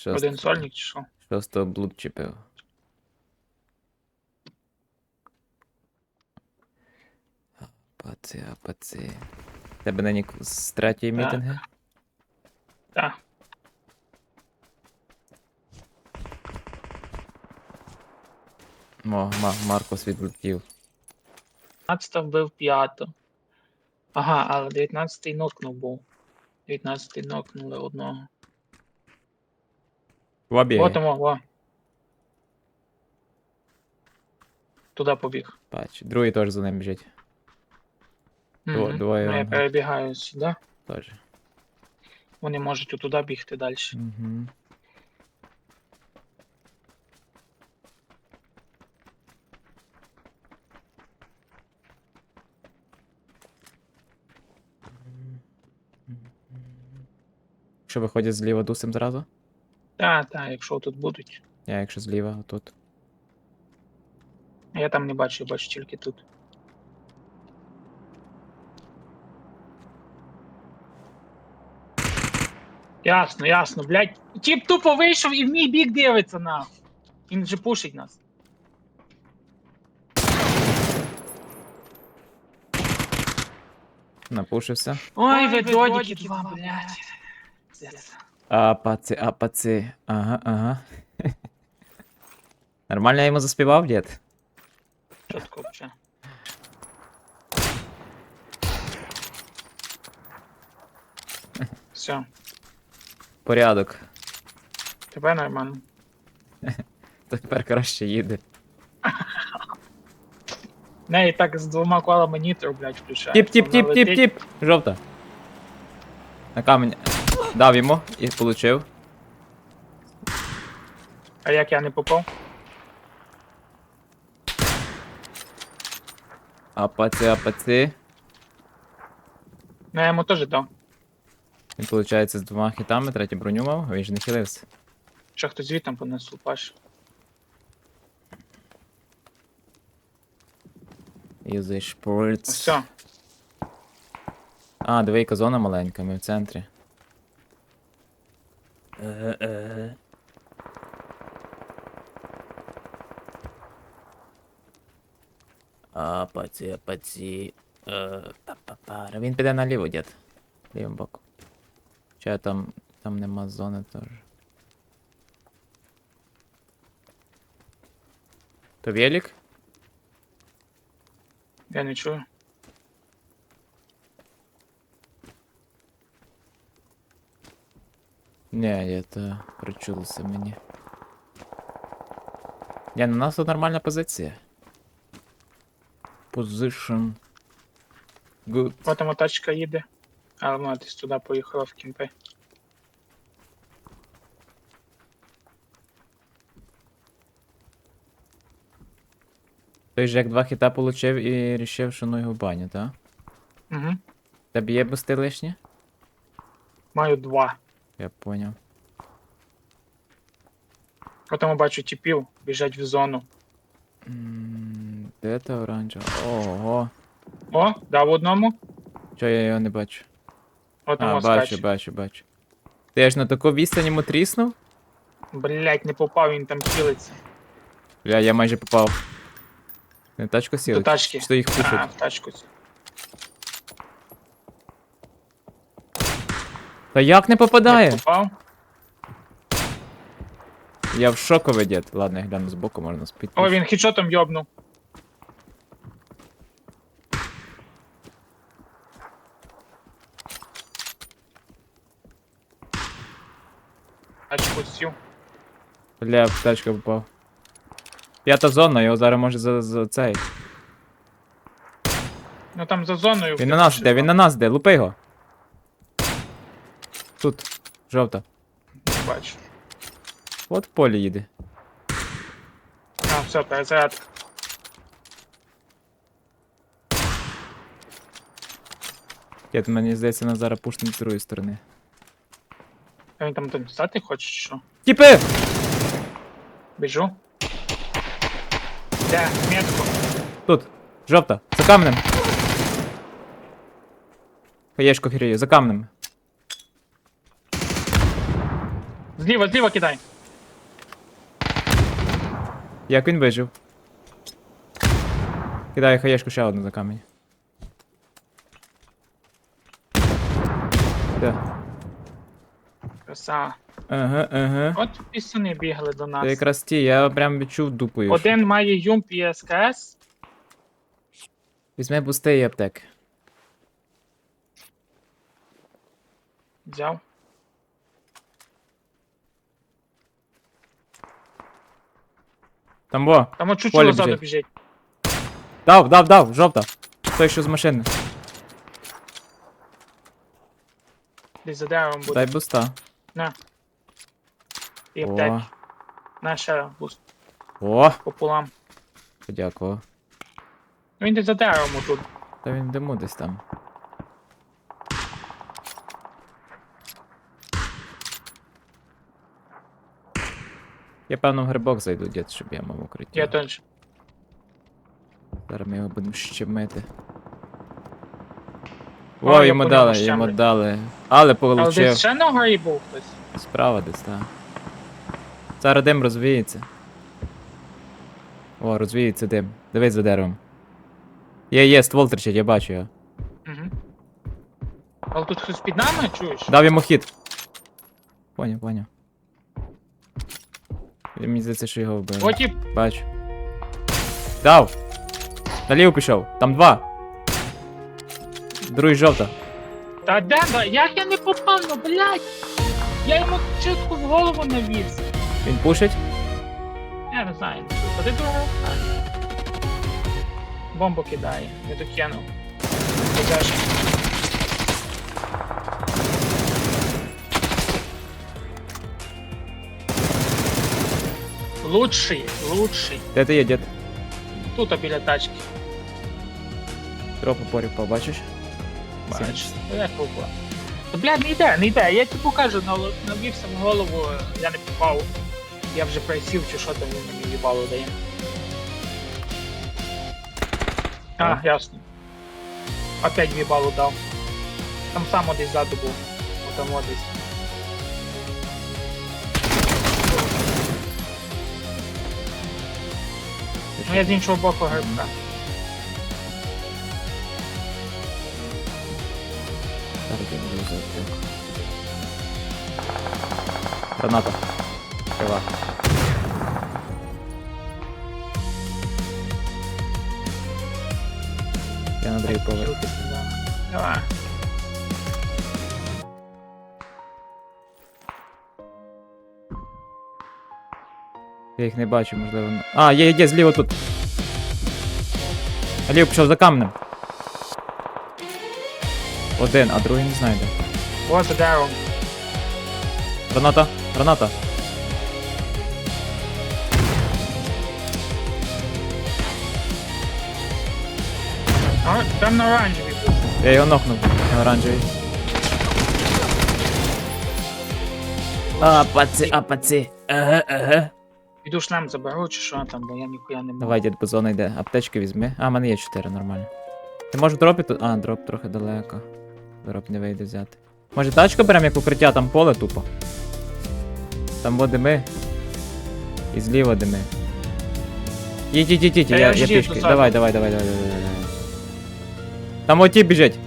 Шост... Один сольник чи що? Шостого блуд чіпив. Апаці, апаці. Тебе на нік з третьої Так. мітинги? Так. О, Ма- Маркос відлетів. 15 вбив п'яту. Ага, але 19-й нокнув був. 19-й нокнули одного. Лобі. О, там, о, о. Туди побіг. Бач, другий теж за ним біжить. Дво- Мгм. двоє Ну, Я вони. перебігаю сюди. Теж. Вони можуть отуди бігти далі. Угу. Що виходять зліва дусим зразу? Так, так, якщо тут будуть. Я якщо зліва, тут. Я там не бачу, я бачу тільки тут. Ясно, ясно, блядь. Тіп тупо вийшов і в мій бік дивиться нахуй. Він же пушить нас. Напушився. Ой, ви додіки два, блядь. Апаці, апаці. Ага, ага. Нормально я йому заспівав, дід? Чітко вже. Все, Порядок. тебе нормально. Тепер краще їде. Не, і так з двома колами нітро, блядь, включає. Тіп, тіп, Вона тіп, тіп, летить. тіп. Жовта. На камінь. Дав йому і получив. А як я не попав? Апаці, апаці. Ну, я йому теж дав. Він, виходить, з двома хітами, третю броню мав, а він ж не хилився. Ще хтось звітом понесу, паш. Юзай Ну, шприц. все. А, двійка зона маленька, ми в центрі. Е-е. Апаці, апаці. Е, па-па-пара. Він піде наліво, дід. Лівим боком. Чи там, там нема зони теж. То велик? Я не чую. Не, это причулося мені. Не, ну у нас тут нормальна позиція. Position. Good. Потім тачка їде. Але вона десь туди поїхала в кімпи. Той же як два хіта получив і рішив, що ну його баню, так? Угу. Тебе є бусти лишні? Маю два. Я поняв. Потім бачу тіпів, біжать в зону. М, Де та оранжева? Ого. О, дав одному. Чого я його не бачу? Одному А, бачу, скаче. бачу, бачу. Ти ж на таку відстань йому тріснув? Блять, не попав, він там хілиться. Бля, я майже попав. Не тачку сіли? До тачки. То їх А, в тачку. цю. Та як не попадає? попав. Я в шоку дід. Ладно, я гляну збоку, можна спити. О, він хідшотом йобнув. Тачку сів. Бля, в тачку попав. П'ята зона, його зараз може за, за цей. Ну там за зоною. Він на нас йде, він на нас йде, лупи його. Тут, жовта. Не бачу. От в полі їде. А, все, перезарядка. Дід, мені здається, нас зараз пушне з другої сторони. А він там там стати хоче, чи що? Тіпи! Біжу. Де, метку. Тут, жовта, за камнем. Хаєшку хірію, за камнем. Зліва, зліва кидай. Як він вижив? Кидаю хаєшку ще одну за камінь. Де? Краса. Ага, ага. От пісюни бігли до Це нас. якраз ті, я прям відчув дупою. Один має юмп і СКС. Візьми бусти і аптеки. Взяв. Там во. Там от чучело ззаду біжить. біжить. Дав, дав, дав, жовта. Той, що з машини. Десь за деревом буде. Дай буста. На. І О. На ще буст о, пополам. подякував. Ну він десь за деревом тут. Та він диму десь там. Я певно в грибок зайду, дід, щоб я мав укриття. Я теж. Зараз ми його будемо щемити. О, О, я йому дали, ньому йому дали. Але Але десь получив. ще на горі був хтось. Справа десь, так. Зараз дим розвіється. О, розвіється дим. Дивись за деревом. Є, є, ствол тричить, я бачу його. Угу. Але тут хтось під нами, чуєш? Дав йому хід. Поняв, поняв. Мені здається, що його вбили. О, тип, Бачу. Дав! Наліво пішов. Там два. Другий жовта. та де, як я не попав, ну блядь! Я йому чітко в голову навіз. Він пушить. Я не знаю, що ти другого? Бомбу кидає, я докинув. Подальше. Лучший, лучший. Де ти є, дід? Тут а біля тачки. Тропу порів побачиш? Бачиш, як купа. Та блядь, не йде, не йде. Я тобі кажу, нал- навівся в голову, я не попав. Я вже присів, чи що там він мені їбало дає. А, А. ясно. Опять їбало дав. Там само десь ззаду був. О, там от десь. Ну я з іншого боку грибка. Граната. Крива. Я на другий поверх. Давай. Я їх не бачу, можливо. А, є, є, зліва тут. Ліво пішов за камнем. Один, а другий не знаю де. Ось за деревом. Граната, граната. А, там на оранжевій. Я його нокнув на оранжевий. А, паці, а, паці. Ага, ага. Піду шлем заберу, чи що там, бо я ніхуя не можу. Давай, дід бозона йде. Аптечки візьми. А, в мене є 4, нормально. Ти можеш дропі тут. А, дроп трохи далеко. Дроп не вийде взяти. Може тачку беремо як укриття, там поле тупо. Там во дими. І зліва дими. Їдь, їдь, їдь, їдь, я, я я, пішки. Давай, давай, давай, давай, давай, давай. Там оті біжить.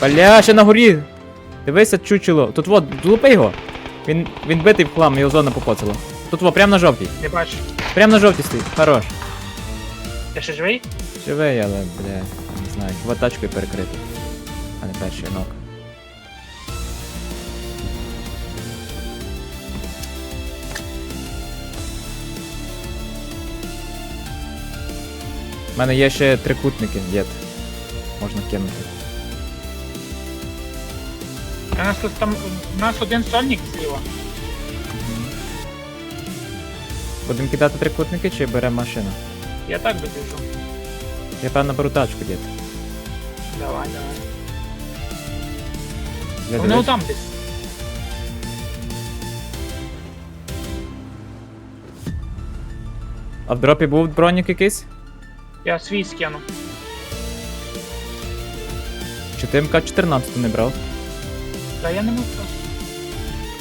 Бля, ще на горі. Дивися, чучело. Тут вот, лупи його. Він, він битий в хлам, його зона попоцала. Тут во, прямо на жовтій. Не бачу. Прямо на жовтій стоїть. Хорош. Я ще живий? Живий, але, бля, не знаю, хіба тачкою перекрити. А не перший ног. У мене є ще трикутники, дід. Можна кинути. У нас тут там. У нас один сольник зліва. Будемо кидати трикутники чи беремо машину? Я так добіжу. Я певно беру тачку, дід. Давай, давай. Я Вони дивлюсь. там десь. А в дропі був бронік якийсь? Я свій скину. Чи ти МК-14 не брав? Та я не можу просто.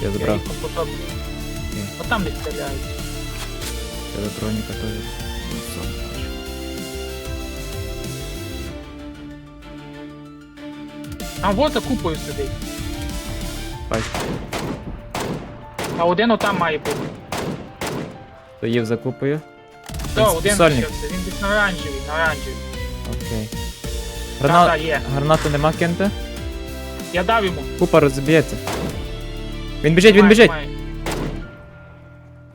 Я Я забрав. їх потім... От там не стріляють. Броніка теж. Там вот купою сидить. Бачу. А один отам має бути. То їв за купою. То, один Сольник. лишився. Він десь на оранжевий, на оранжевий. Окей. Грана... так, є. Гранату нема кинути? Я дав йому. Купа розб'ється. Він біжить, він Має, біжить! має.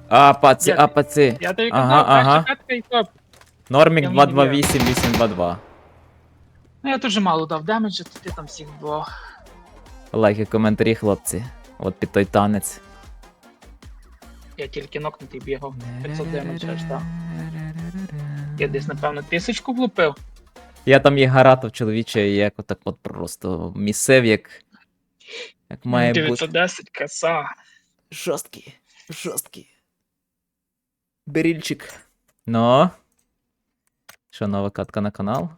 А, паці, Я- а, паці. Я тобі Ага, казав, ага. перша катка і топ. Нормік Я не 228, 822. Ну я дуже мало дав демеджа, то ти там всіх двох. Лайки, коментарі, хлопці. От під той танець. Я тільки нокнутий бігав. 500 демеджа аж так. Я десь, напевно, тисячку влупив. Я там є гаратов чоловіче, і як отак от просто місцев, як. Як має бути. 910 краса. Жорсткий. Жорсткий. Берільчик. Ну. Що, нова катка на канал?